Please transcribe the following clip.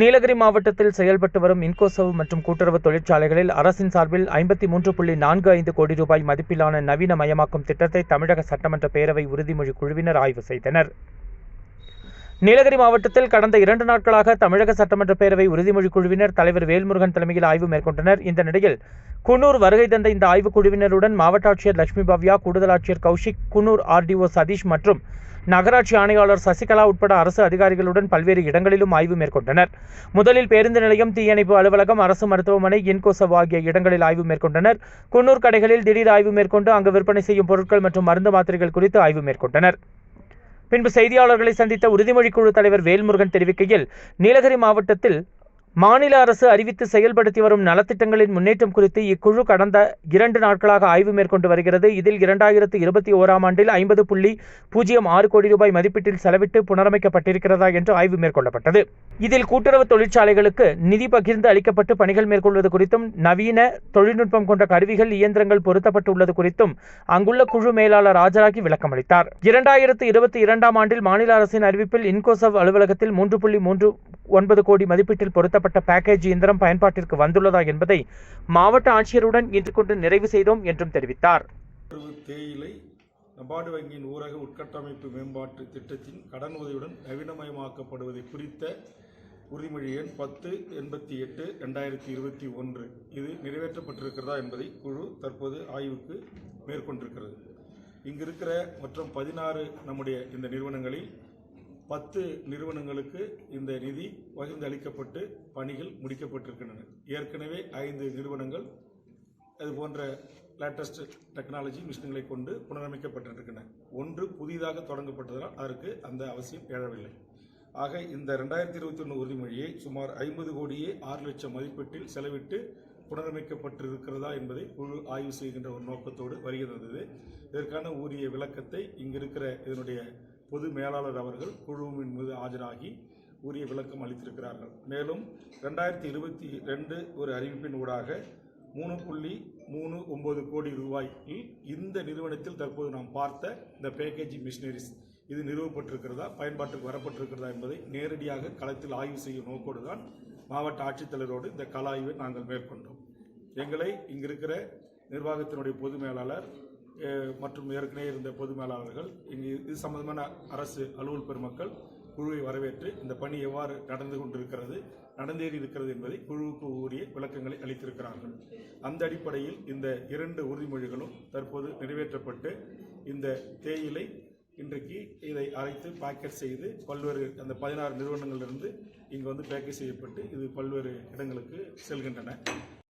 நீலகிரி மாவட்டத்தில் செயல்பட்டு வரும் இன்கோசவ் மற்றும் கூட்டுறவு தொழிற்சாலைகளில் அரசின் சார்பில் ஐம்பத்தி மூன்று புள்ளி நான்கு ஐந்து கோடி ரூபாய் மதிப்பிலான நவீன மயமாக்கும் திட்டத்தை தமிழக சட்டமன்ற பேரவை உறுதிமொழி குழுவினர் ஆய்வு செய்தனர். நீலகிரி மாவட்டத்தில் கடந்த இரண்டு நாட்களாக தமிழக சட்டமன்ற பேரவை உறுதிமொழி குழுவினர் தலைவர் வேல்முருகன் தலைமையில் ஆய்வு மேற்கொண்டனர். இந்த நிலையில் குன்னூர் வருகை தந்த இந்த ஆய்வுக் குழுவினருடன் மாவட்ட ஆட்சியர் லட்சுமி பவ்யா கூடுதல் ஆட்சியர் கௌஷிக் குன்னூர் ஆர்டிஓ சதீஷ் மற்றும் நகராட்சி ஆணையாளர் சசிகலா உட்பட அரசு அதிகாரிகளுடன் பல்வேறு இடங்களிலும் ஆய்வு மேற்கொண்டனர். முதலில் பேருந்து நிலையம் தீயணைப்பு அலுவலகம் அரசு மருத்துவமனை இன்கோசவ் ஆகிய இடங்களில் ஆய்வு மேற்கொண்டனர். குன்னூர் கடைகளில் திடீர் ஆய்வு மேற்கொண்டு அங்கு விற்பனை செய்யும் பொருட்கள் மற்றும் மருந்து மாத்திரைகள் குறித்து ஆய்வு மேற்கொண்டனர். பின்பு செய்தியாளர்களை சந்தித்த உறுதிமொழி குழு தலைவர் வேல்முருகன் தெரிவிக்கையில் நீலகிரி மாவட்டத்தில் மாநில அரசு அறிவித்து செயல்படுத்தி வரும் நலத்திட்டங்களின் முன்னேற்றம் குறித்து இக்குழு கடந்த இரண்டு நாட்களாக ஆய்வு மேற்கொண்டு வருகிறது. இதில் இரண்டாயிரத்து இருபத்தி ஓராம் ஆண்டில் ஐம்பது புள்ளி பூஜ்ஜியம் ஆறு கோடி ரூபாய் மதிப்பீட்டில் செலவிட்டு புனரமைக்கப்பட்டிருக்கிறதா என்று ஆய்வு மேற்கொள்ளப்பட்டது. இதில் கூட்டுறவு தொழிற்சாலைகளுக்கு நிதி பகிர்ந்து அளிக்கப்பட்டு பணிகள் மேற்கொள்வது குறித்தும் நவீன தொழில்நுட்பம் கொண்ட கருவிகள் இயந்திரங்கள் பொருத்தப்பட்டுள்ளது குறித்தும் அங்குள்ள குழு மேலாளர் ஆஜராகி விளக்கம் அளித்தார் இரண்டாயிரத்து இருபத்தி இரண்டாம் ஆண்டில் மாநில அரசின் அறிவிப்பில் இன்கோசவ் அலுவலகத்தில் மூன்று புள்ளி மூன்று ஒன்பது கோடி மதிப்பீட்டில் பொருத்தப்பட்ட பேக்கேஜ் இயந்திரம் பயன்பாட்டிற்கு வந்துள்ளதா என்பதை மாவட்ட ஆட்சியருடன் இன்று கொண்டு நிறைவு செய்தோம் என்றும் தெரிவித்தார். தேயிலை நபார்டு வங்கியின் ஊரக உட்கட்டமைப்பு மேம்பாட்டு திட்டத்தின் கடன் உதவியுடன் நவீனமயமாக்கப்படுவதை குறித்த உறுதிமொழி எண் பத்து எண்பத்தி எட்டு ரெண்டாயிரத்தி இருபத்தி ஒன்று. இது நிறைவேற்றப்பட்டிருக்கிறதா என்பதை குழு தற்போது ஆய்வுக்கு மேற்கொண்டிருக்கிறது. இங்கு இருக்கிற மற்றும் பதினாறு நம்முடைய இந்த நிறுவனங்களில் பத்து நிறுவனங்களுக்கு இந்த நிதி பகிர்ந்து அளிக்கப்பட்டு பணிகள் முடிக்கப்பட்டிருக்கின்றன. ஏற்கனவே ஐந்து நிறுவனங்கள் அது போன்ற லேட்டஸ்ட் டெக்னாலஜி மிஷின்களை கொண்டு புனரமைக்கப்பட்டிருக்கின்றன. ஒன்று புதிதாக தொடங்கப்பட்டதால் அதற்கு அந்த அவசியம் எழவில்லை. ஆக இந்த ரெண்டாயிரத்தி இருபத்தி ஒன்று உறுதிமொழியை சுமார் ஐம்பது கோடியே ஆறு லட்சம் மதிப்பீட்டில் செலவிட்டு புனரமைக்கப்பட்டிருக்கிறதா என்பதை குழு ஆய்வு செய்கின்ற ஒரு நோக்கத்தோடு வருகிறது இதற்கான உரிய விளக்கத்தை இங்கிருக்கிற இதனுடைய பொது மேலாளர் அவர்கள் குழுவின் மீது ஆஜராகி உரிய விளக்கம் அளித்திருக்கிறார்கள். மேலும் ரெண்டாயிரத்தி இருபத்தி ரெண்டு ஒரு அறிவிப்பின் ஊடாக மூணு புள்ளி மூணு ஒம்பது கோடி ரூபாயில் இந்த நிறுவனத்தில் தற்போது நாம் பார்த்த இந்த பேக்கேஜிங் மிஷினரிஸ் இது நிறுவப்பட்டிருக்கிறதா பயன்பாட்டுக்கு வரப்பட்டிருக்கிறதா என்பதை நேரடியாக களத்தில் ஆய்வு செய்யும் நோக்கோடு தான் மாவட்ட ஆட்சித்தலைவரோடு இந்த கலாய்வை ஆய்வை நாங்கள் மேற்கொண்டோம். எங்களை இங்கிருக்கிற நிர்வாகத்தினுடைய பொது மேலாளர் மற்றும் ஏற்கனவே இருந்த பொது மேலாளர்கள் இங்கு இது சம்பந்தமான அரசு அலுவல் பெருமக்கள் குழுவை வரவேற்று இந்த பணி எவ்வாறு நடந்து கொண்டிருக்கிறது நடந்தேறி இருக்கிறது என்பதை குழுவுக்கு உரிய விளக்கங்களை அளித்திருக்கிறார்கள். அந்த அடிப்படையில் இந்த இரண்டு உறுதிமொழிகளும் தற்போது நிறைவேற்றப்பட்டு இந்த தேயிலை இன்றைக்கு இதை அரைத்து பாக்கெட் செய்து பல்வேறு அந்த பதினாறு நிறுவனங்களிலிருந்து இங்கு வந்து பேக்கேஜ் செய்யப்பட்டு இது பல்வேறு இடங்களுக்கு செல்கின்றன.